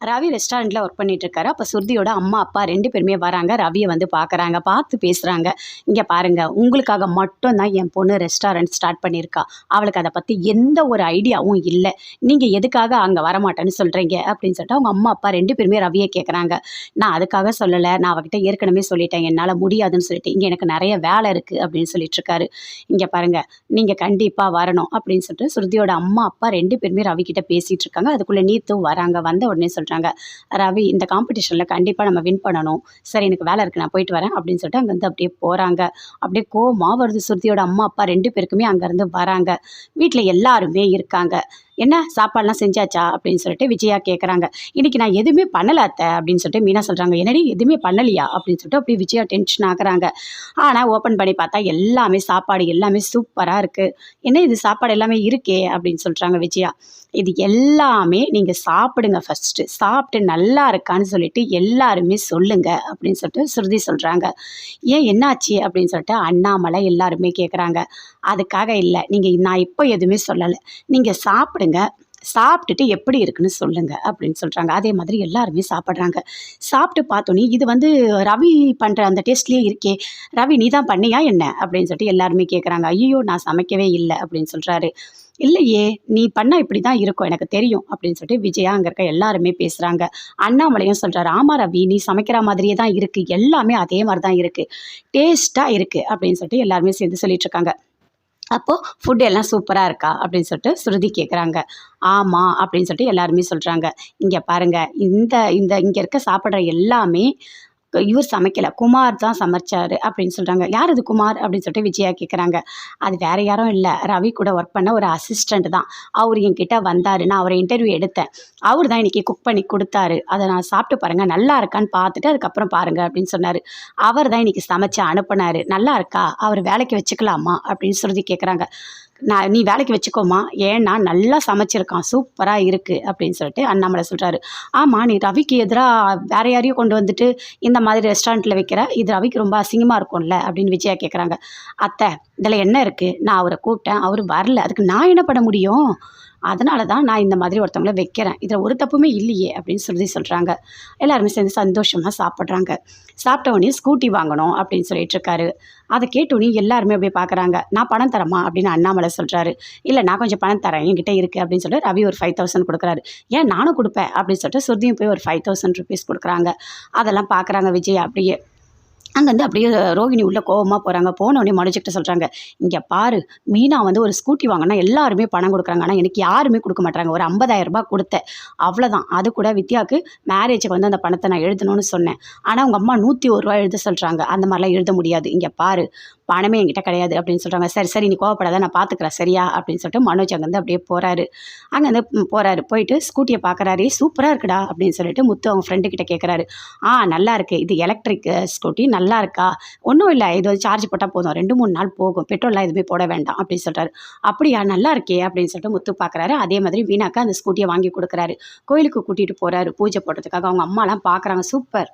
ரவி ரெஸ்டாரண்ட்டில் ஒர்க் பண்ணிட்டு இருக்காரு அப்போ சுருதியோட அம்மா அப்பா ரெண்டு பேருமே வராங்க. ரவியை வந்து பார்க்குறாங்க பார்த்து பேசுகிறாங்க இங்கே பாருங்கள் உங்களுக்காக மட்டும்தான் என் பொண்ணு ரெஸ்டாரண்ட் ஸ்டார்ட் பண்ணியிருக்கா. அவளுக்கு அதை பற்றி எந்த ஒரு ஐடியாவும் இல்லை. நீங்கள் எதுக்காக அங்கே வரமாட்டேன்னு சொல்கிறீங்க அப்படின்னு சொல்லிட்டு அவங்க அம்மா அப்பா ரெண்டு பேருமே ரவியை கேட்குறாங்க நான் அதுக்காக சொல்லலை நான் அவகிட்ட ஏற்கனவே சொல்லிட்டேன் என்னால் முடியாதுன்னு சொல்லிட்டு இங்கே எனக்கு நிறைய வேலை இருக்குது அப்படின்னு சொல்லிட்டு இருக்காரு இங்கே பாருங்கள் நீங்கள் கண்டிப்பாக வரணும் அப்படின்னு சொல்லிட்டு சுருதியோட அம்மா அப்பா ரெண்டு பேருமே ரவி பேசிகிட்டு இருக்காங்க அதுக்குள்ளே நீத்தும் வராங்க வந்த உடனே சொல்கிறாங்க ரவி இந்த காம்படிஷனில் கண்டிப்பாக நம்ம வின் பண்ணணும். சரி எனக்கு வேலை இருக்குது நான் போயிட்டு வரேன் அப்படின்னு சொல்லிட்டு அங்கேருந்து அப்படியே போகிறாங்க அப்படியே கோமா வருது சுருதியோட அம்மா அப்பா ரெண்டு பேருக்குமே அங்கேருந்து வராங்க. வீட்டில் எல்லாருமே இருக்காங்க. என்ன சாப்பாடுலாம் செஞ்சாச்சா? அப்படின்னு சொல்லிட்டு விஜயா கேட்குறாங்க இன்னைக்கு நான் எதுவுமே பண்ணலாத்த அப்படின்னு சொல்லிட்டு மீனா சொல்கிறாங்க என்னடி எதுவுமே பண்ணலையா? அப்படின்னு சொல்லிட்டு அப்படியே விஜயா டென்ஷன் ஆகுறாங்க. ஆனால் ஓப்பன் பண்ணி பார்த்தா எல்லாமே சாப்பாடு எல்லாமே சூப்பராக இருக்குது என்ன இது சாப்பாடு எல்லாமே இருக்கே அப்படின்னு சொல்கிறாங்க விஜயா. இது எல்லாமே நீங்கள் சாப்பிடுங்க ஃபஸ்ட்டு சாப்பிட்டு நல்லா இருக்கான்னு சொல்லிட்டு எல்லாருமே சொல்லுங்க அப்படின்னு சொல்லிட்டு ஸ்ருதி சொல்கிறாங்க ஏன் என்னாச்சு அப்படின்னு சொல்லிட்டு அண்ணாமலை எல்லாருமே கேட்குறாங்க அதுக்காக இல்லை நீங்கள் நான் இப்போ எதுவுமே சொல்லலை. நீங்கள் சாப்பிடுங்க. சாப்பிட்டுட்டு எப்படி இருக்குன்னு சொல்லுங்க அப்படின்னு சொல்கிறாங்க அதே மாதிரி எல்லாருமே சாப்பிட்றாங்க. சாப்பிட்டு பார்த்தோன்னே இது வந்து ரவி பண்ணுற அந்த டேஸ்ட்லேயே இருக்கே. ரவி நீ தான் பண்ணியா என்ன? அப்படின்னு சொல்லிட்டு எல்லாருமே கேட்குறாங்க ஐயோ நான் சமைக்கவே இல்லை அப்படின்னு சொல்கிறாரு இல்லையே நீ பண்ணால் இப்படி தான் இருக்கும் எனக்கு தெரியும் அப்படின்னு சொல்லிட்டு விஜயா அங்கே இருக்க எல்லாருமே பேசுகிறாங்க அண்ணாமலையும் சொல்கிறாரு ஆமாம் ரவி நீ சமைக்கிற மாதிரியே தான் இருக்குது எல்லாமே அதே மாதிரி தான் இருக்குது டேஸ்ட்டாக இருக்குது அப்படின்னு சொல்லிட்டு எல்லாருமே சேர்ந்து சொல்லிட்டு இருக்காங்க. அப்போது ஃபுட் எல்லாம் சூப்பராக இருக்கா? அப்படின்னு சொல்லிட்டு ஸ்ருதி கேட்குறாங்க ஆமாம் அப்படின்னு சொல்லிட்டு எல்லாருமே சொல்கிறாங்க இங்கே பாருங்கள் இந்த இந்த இங்கே இருக்க சாப்பிட்ற எல்லாமே இவர் சமைக்கலை குமார் தான் சமைச்சார் அப்படின்னு சொல்கிறாங்க யார் இது குமார் அப்படின்னு சொல்லிட்டு விஜயா கேட்குறாங்க அது வேற யாரும் இல்லை. ரவி கூட ஒர்க் பண்ண ஒரு அசிஸ்டண்ட் தான். அவர் என்கிட்ட வந்தார். நான் அவரை இன்டர்வியூ எடுத்தேன். அவர் தான் இன்றைக்கி குக் பண்ணி கொடுத்தாரு. அதை நான் சாப்பிட்டு பாருங்கள் நல்லா இருக்கான்னு பார்த்துட்டு அதுக்கப்புறம் பாருங்கள் அப்படின்னு சொன்னார். அவர் தான் இன்றைக்கி சமைச்சு அனுப்புனார். நல்லா இருக்கா? அவர் வேலைக்கு வச்சுக்கலாமா? அப்படின்னு சொல்லி கேட்குறாங்க நான் நீ வேலைக்கு வச்சுக்கோமா ஏன்னா நல்லா சமைச்சிருக்கான். சூப்பராக இருக்குது அப்படின்னு சொல்லிட்டு அண்ணாமலை சொல்கிறாரு ஆமாம் நீ ரவிக்கு எதிராக வேற யாரையும் கொண்டு வந்துட்டு இந்த மாதிரி ரெஸ்டாரண்ட்டில் வைக்கிற இது ரவிக்கு ரொம்ப அசிங்கமாக இருக்கும்ல? அப்படின்னு விஜயா கேட்குறாங்க அத்தை இதில் என்ன இருக்குது நான் அவரை கூப்பிட்டேன். அவர் வரல. அதுக்கு நான் என்ன பண்ண முடியும்? அதனால தான் நான் இந்த மாதிரி ஒருத்தவங்கள வைக்கிறேன். இதில் ஒரு தப்புமே இல்லையே அப்படின்னு சொல்லி சொல்கிறாங்க எல்லாருமே சேர்ந்து சந்தோஷமாக சாப்பிட்றாங்க. சாப்பிட்ட உடனே ஸ்கூட்டி வாங்கணும் அப்படின்னு சொல்லிட்டு இருக்காரு. அதை கேட்டோடனே எல்லாருமே அப்படியே பார்க்குறாங்க நான் பணம் தரமா அப்படின்னு அண்ணாமலை சொல்கிறாரு இல்லை நான் கொஞ்சம் பணம் தரேன். என்கிட்ட இருக்குது அப்படின்னு சொல்லிட்டு ரவி ஒரு ஃபைவ் தௌசண்ட் கொடுக்குறாரு. ஏன் நானும் கொடுப்பேன் அப்படின்னு சொல்லிட்டு சுருதியும் போய் ஒரு ஃபைவ் தௌசண்ட் ருபீஸ் கொடுக்குறாங்க. அதெல்லாம் பார்க்குறாங்க விஜய் அப்படியே. அங்கேருந்து அப்படியே ரோகிணி உள்ளே கோவமாக போகிறாங்க போனோடனே மனுச்சிக்கிட்ட சொல்கிறாங்க இங்கே பாரு மீனா வந்து ஒரு ஸ்கூட்டி வாங்கினா எல்லாருமே பணம் கொடுக்குறாங்க. ஆனால் எனக்கு யாருமே கொடுக்க மாட்டாங்க ஒரு 50000 ரூபாய் கொடுத்தேன். அவ்வளோதான் அது கூட வித்யாவுக்கு மேரேஜுக்கு வந்து அந்த பணத்தை நான் எழுதணும்னு சொன்னேன். ஆனால் உங்கள் அம்மா நூற்றி ஒரு ரூபா எழுத சொல்கிறாங்க அந்த மாதிரிலாம் எழுத முடியாது. இங்கே பாரு பணமே என்கிட்ட கிடையாது அப்படின்னு சொல்கிறாங்க சரி சரி நீ கோவப்படாத நான் பார்த்துக்கிறேன் சரியா? அப்படின்னு சொல்லிட்டு மனோஜ் அங்கேருந்து அப்படியே போகிறாரு அங்கேருந்து போகிறாரு போயிட்டு ஸ்கூட்டியை பார்க்குறாரு சூப்பராக இருக்குடா அப்படின்னு சொல்லிட்டு முத்து அவங்க ஃப்ரெண்டுக்கிட்ட கேட்குறாரு ஆ நல்லா இருக்குது இது எலக்ட்ரிக் ஸ்கூட்டி நல்லா நல்லா இருக்கா ஒன்றும் இல்லை இது வந்து சார்ஜ் போட்டால் போதும். ரெண்டு மூணு நாள் போகும். பெட்ரோல்லாம் எதுவுமே போட வேண்டாம் அப்படின்னு சொல்கிறாரு அப்படியா நல்லா இருக்கே அப்படின்னு சொல்லிட்டு முத்து பார்க்குறாரு அதே மாதிரி வீணாக்கா அந்த ஸ்கூட்டியை வாங்கி கொடுக்குறாரு. கோயிலுக்கு கூட்டிகிட்டு போகிறாரு பூஜை போடுறதுக்காக. அவங்க அம்மாலாம் பார்க்குறாங்க சூப்பர்.